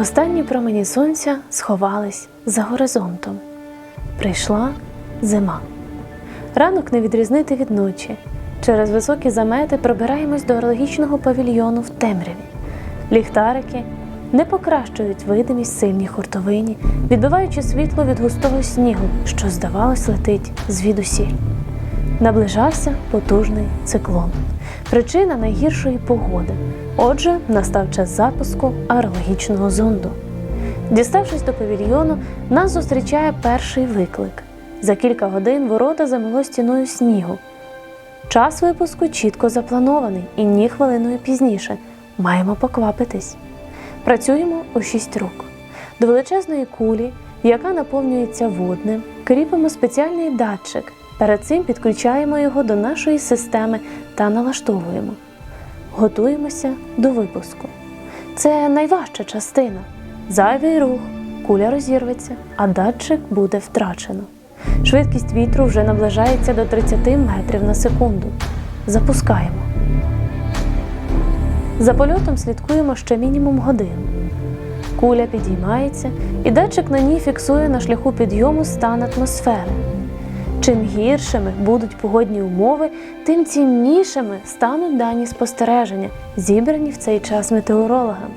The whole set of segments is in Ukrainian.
Останні промені сонця сховались за горизонтом. Прийшла зима. Ранок не відрізнити від ночі. Через високі замети пробираємось до орологічного павільйону в темряві. Ліхтарики не покращують видимість сильній хуртовині, відбиваючи світло від густого снігу, що, здавалось, летить звідусіль. Наближався потужний циклон. Причина найгіршої погоди. Отже, настав час запуску аерологічного зонду. Діставшись до павільйону, нас зустрічає перший виклик. За кілька годин ворота замило стіною снігу. Час випуску чітко запланований і ні хвилиною пізніше. Маємо поквапитись. Працюємо у шість рук. До величезної кулі, яка наповнюється водним, кріпимо спеціальний датчик. Перед цим підключаємо його до нашої системи та налаштовуємо. Готуємося до випуску. Це найважча частина. Зайвий рух, куля розірветься, а датчик буде втрачено. Швидкість вітру вже наближається до 30 метрів на секунду. Запускаємо. За польотом слідкуємо ще мінімум годину. Куля підіймається, і датчик на ній фіксує на шляху підйому стан атмосфери. Чим гіршими будуть погодні умови, тим ціннішими стануть дані спостереження, зібрані в цей час метеорологами.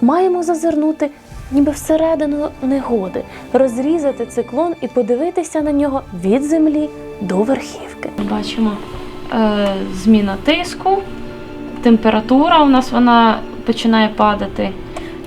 Маємо зазирнути ніби всередину негоди, розрізати циклон і подивитися на нього від землі до верхівки. Бачимо е, зміна тиску, температура у нас вона починає падати.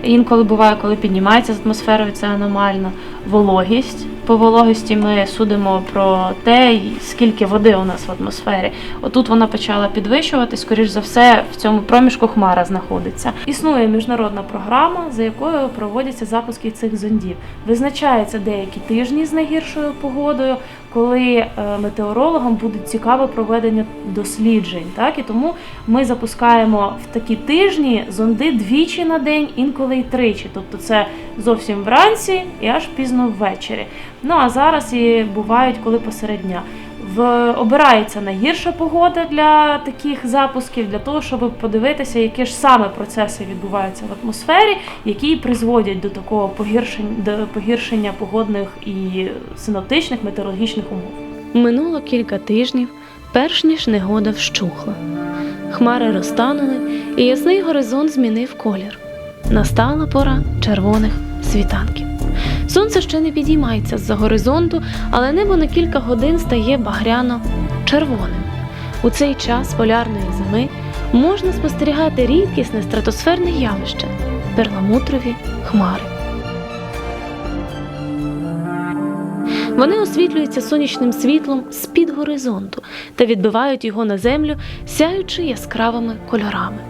Інколи буває, коли піднімається з атмосферою, це аномально. Вологість. По вологості ми судимо про те, скільки води у нас в атмосфері. Отут вона почала підвищувати, скоріш за все, в цьому проміжку хмара знаходиться. Існує міжнародна програма, за якою проводяться запуски цих зондів. Визначаються деякі тижні з найгіршою погодою, коли е, метеорологам буде цікаве проведення досліджень. Так і тому ми запускаємо в такі тижні зонди двічі на день, інколи й тричі. Тобто це зовсім вранці і аж пізно ввечері. Ну а зараз і бувають коли посеред дня. В обирається найгірша погода для таких запусків, для того, щоб подивитися, які ж саме процеси відбуваються в атмосфері, які призводять до такого погіршення до погіршення погодних і синоптичних метеорологічних умов. Минуло кілька тижнів, перш ніж негода вщухла. Хмари розтанули, і ясний горизонт змінив колір. Настала пора червоних світанків. Сонце ще не підіймається з-за горизонту, але небо на кілька годин стає багряно-червоним. У цей час полярної зими можна спостерігати рідкісне стратосферне явище перламутрові хмари. Вони освітлюються сонячним світлом з-під горизонту та відбивають його на землю, сяючи яскравими кольорами.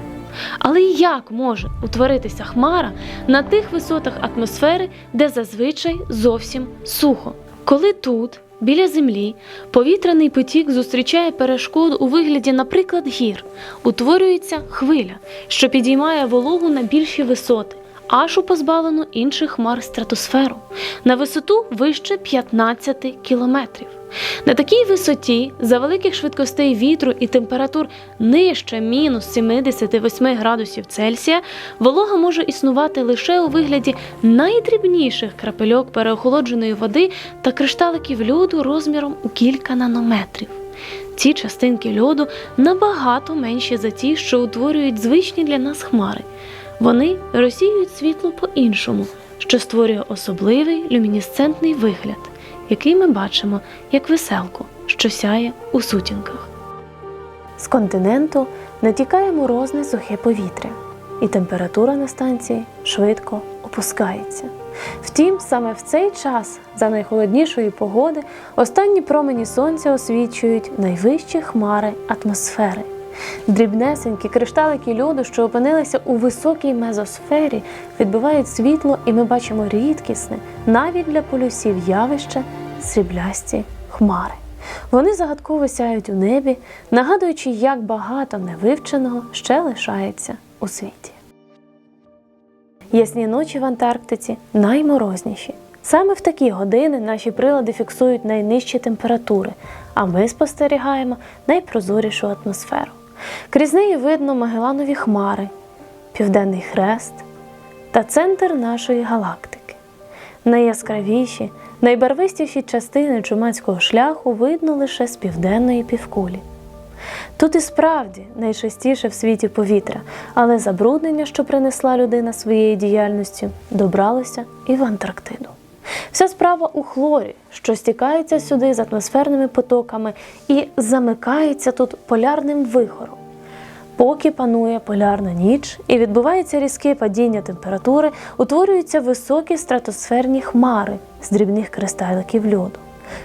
Але як може утворитися хмара на тих висотах атмосфери, де зазвичай зовсім сухо? Коли тут, біля землі, повітряний потік зустрічає перешкоду у вигляді, наприклад, гір, утворюється хвиля, що підіймає вологу на більші висоти, аж у позбавлену інших хмар стратосферу на висоту вище 15 кілометрів. На такій висоті, за великих швидкостей вітру і температур нижче мінус 78 градусів Цельсія, волога може існувати лише у вигляді найдрібніших крапельок переохолодженої води та кришталиків льоду розміром у кілька нанометрів. Ці частинки льоду набагато менші за ті, що утворюють звичні для нас хмари. Вони розсіюють світло по-іншому, що створює особливий люмінесцентний вигляд, який ми бачимо як веселку, що сяє у сутінках. З континенту натікає морозне сухе повітря, і температура на станції швидко опускається. Втім, саме в цей час, за найхолоднішої погоди, останні промені сонця освічують найвищі хмари атмосфери. Дрібнесенькі кришталики льоду, що опинилися у високій мезосфері, відбивають світло, і ми бачимо рідкісне, навіть для полюсів явище сріблясті хмари. Вони загадково сяють у небі, нагадуючи, як багато невивченого ще лишається у світі. Ясні ночі в Антарктиці найморозніші. Саме в такі години наші прилади фіксують найнижчі температури, а ми спостерігаємо найпрозорішу атмосферу. Крізь неї видно Магеланові хмари, Південний Хрест та центр нашої галактики. Найяскравіші, найбарвистіші частини чумацького шляху видно лише з південної півкулі. Тут і справді найчастіше в світі повітря, але забруднення, що принесла людина своєю діяльністю, добралося і в Антарктиду. Вся справа у хлорі, що стікається сюди з атмосферними потоками і замикається тут полярним вихором. Поки панує полярна ніч і відбувається різке падіння температури, утворюються високі стратосферні хмари з дрібних кристаликів льоду.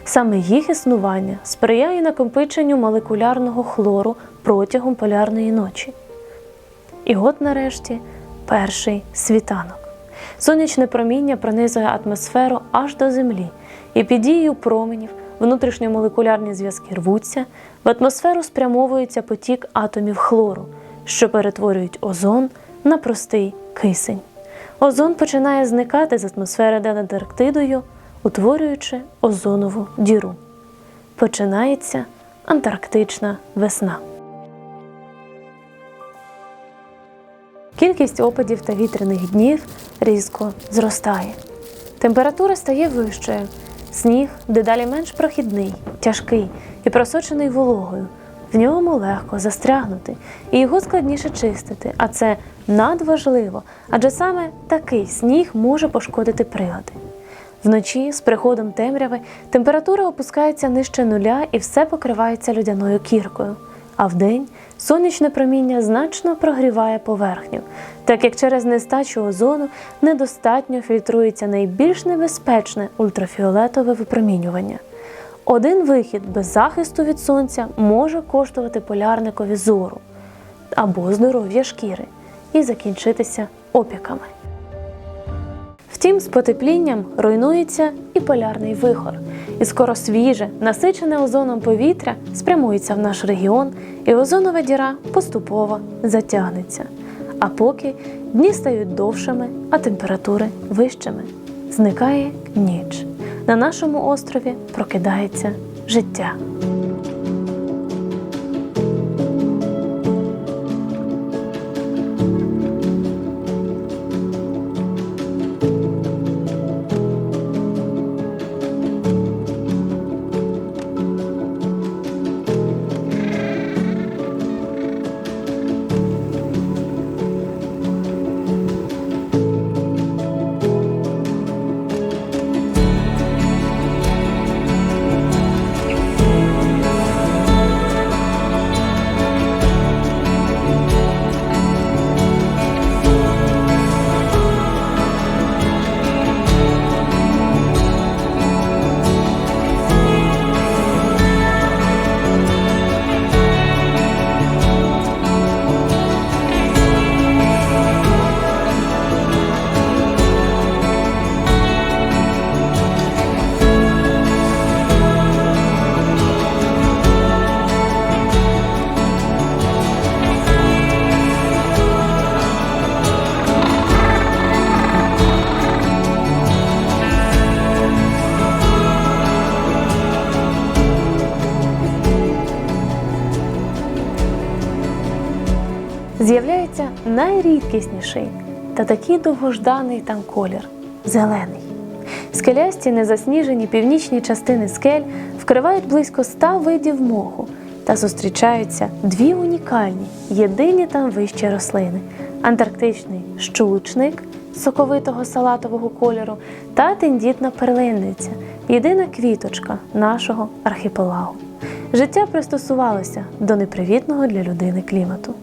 Саме їх існування сприяє накопиченню молекулярного хлору протягом полярної ночі. І от нарешті перший світанок. Сонячне проміння пронизує атмосферу аж до землі, і під дією променів внутрішньомолекулярні зв'язки рвуться, в атмосферу спрямовується потік атомів хлору, що перетворюють озон на простий кисень. Озон починає зникати з атмосфери над Антарктидою, утворюючи озонову діру. Починається антарктична весна. Кількість опадів та вітряних днів різко зростає. Температура стає вищою. Сніг дедалі менш прохідний, тяжкий і просочений вологою. В ньому легко застрягнути, і його складніше чистити. А це надважливо, адже саме такий сніг може пошкодити прилади. Вночі з приходом темряви температура опускається нижче нуля і все покривається льодяною кіркою. А вдень сонячне проміння значно прогріває поверхню, так як через нестачу озону недостатньо фільтрується найбільш небезпечне ультрафіолетове випромінювання. Один вихід без захисту від сонця може коштувати полярникові зору або здоров'я шкіри і закінчитися опіками. Втім, з потеплінням руйнується полярний вихор, і скоро свіже, насичене озоном повітря спрямується в наш регіон, і озонова діра поступово затягнеться. А поки дні стають довшими, а температури вищими. Зникає ніч. На нашому острові прокидається життя. Найрідкісніший та такий довгожданий там колір зелений. Скелясті незасніжені північні частини скель вкривають близько ста видів моху та зустрічаються дві унікальні, єдині там вищі рослини: антарктичний щулочник соковитого салатового кольору та тендітна перлинниця, єдина квіточка нашого архіпелагу. Життя пристосувалося до непривітного для людини клімату.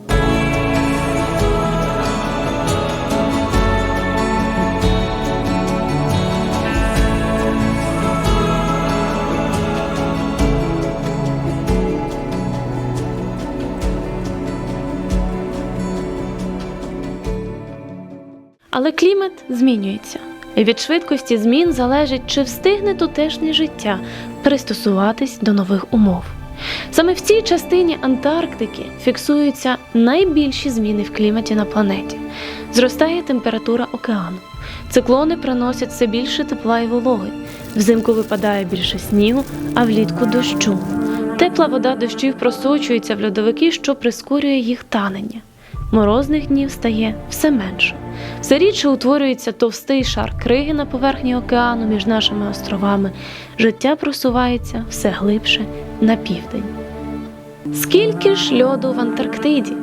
Але клімат змінюється. Від швидкості змін залежить, чи встигне тутешнє життя пристосуватись до нових умов. Саме в цій частині Антарктики фіксуються найбільші зміни в кліматі на планеті. Зростає температура океану. Циклони приносять все більше тепла і вологи. Взимку випадає більше снігу, а влітку дощу. Тепла вода дощів просочується в льодовики, що прискорює їх танення. Морозних днів стає все менше. Все рідше утворюється товстий шар криги на поверхні океану між нашими островами. Життя просувається все глибше на південь. Скільки ж льоду в Антарктиді?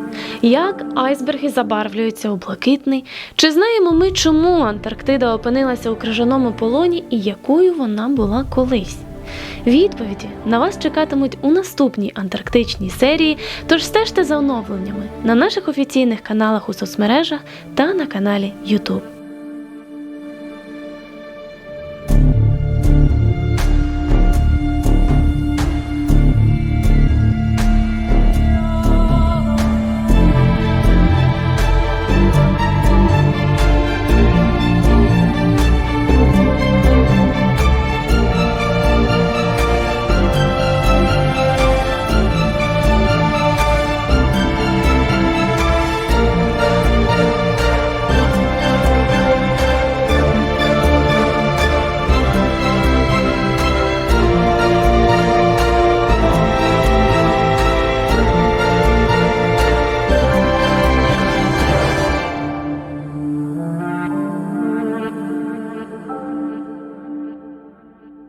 Як айсберги забарвлюються у блакитний? Чи знаємо ми, чому Антарктида опинилася у крижаному полоні і якою вона була колись? Відповіді на вас чекатимуть у наступній антарктичній серії, тож стежте за оновленнями на наших офіційних каналах у соцмережах та на каналі YouTube.